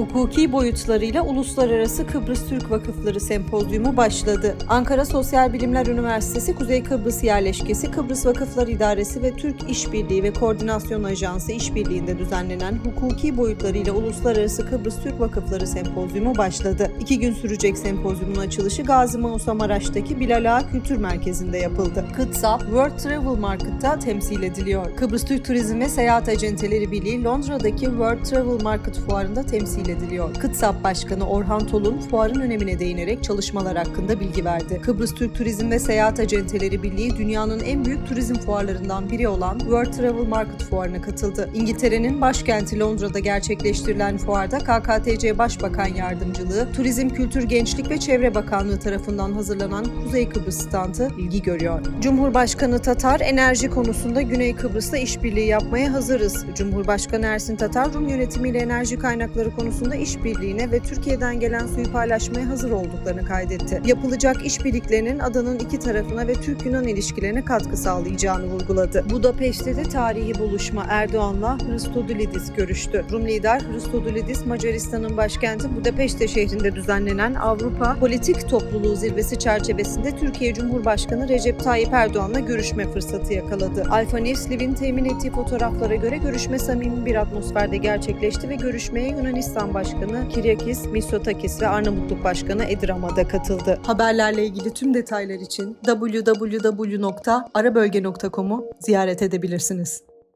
Hukuki boyutlarıyla Uluslararası Kıbrıs Türk Vakıfları Sempozyumu başladı. Ankara Sosyal Bilimler Üniversitesi Kuzey Kıbrıs Yerleşkesi, Kıbrıs Vakıflar İdaresi ve Türk İşbirliği ve Koordinasyon Ajansı işbirliğinde düzenlenen hukuki boyutlarıyla Uluslararası Kıbrıs Türk Vakıfları Sempozyumu başladı. İki gün sürecek sempozyumun açılışı Gazi Mausa Maraş'taki Bilal Ağa Kültür Merkezi'nde yapıldı. Kıtsap World Travel Market'ta temsil ediliyor. Kıbrıs Türk Turizm ve Seyahat Acenteleri Birliği Londra'daki World Travel Market fuarında temsil ediliyor. Kıtsap Başkanı Orhan Tolun fuarın önemine değinerek çalışmalar hakkında bilgi verdi. Kıbrıs Türk Turizm ve Seyahat Acenteleri Birliği dünyanın en büyük turizm fuarlarından biri olan World Travel Market fuarına katıldı. İngiltere'nin başkenti Londra'da gerçekleştirilen fuarda KKTC Başbakan Yardımcılığı, Turizm, Kültür, Gençlik ve Çevre Bakanlığı tarafından hazırlanan Kuzey Kıbrıs standı ilgi görüyor. Cumhurbaşkanı Tatar enerji konusunda Güney Kıbrıs'la işbirliği yapmaya hazırız. Cumhurbaşkanı Ersin Tatar Rum yönetimiyle enerji kaynakları konusunda işbirliğine ve Türkiye'den gelen suyu paylaşmaya hazır olduklarını kaydetti. Yapılacak işbirliklerinin adanın iki tarafına ve Türk-Yunan ilişkilerine katkı sağlayacağını vurguladı. Budapeşte de tarihi buluşma Erdoğan'la Hristodulidis görüştü. Rum lider Hristodulidis Macaristan'ın başkenti Budapeşte şehrinde düzenlenen Avrupa Politik Topluluğu Zirvesi çerçevesinde Türkiye Cumhurbaşkanı Recep Tayyip Erdoğan'la görüşme fırsatı yakaladı. Alfa News Liv'in temin ettiği fotoğraflara göre görüşme samimi bir atmosferde gerçekleşti ve görüşmeye Yunanistan Başkanı Kiryakis Mitsotakis ve Arnavutluk Başkanı Edi Rama da katıldı. Haberlerle ilgili tüm detaylar için www.arabölge.com'u ziyaret edebilirsiniz.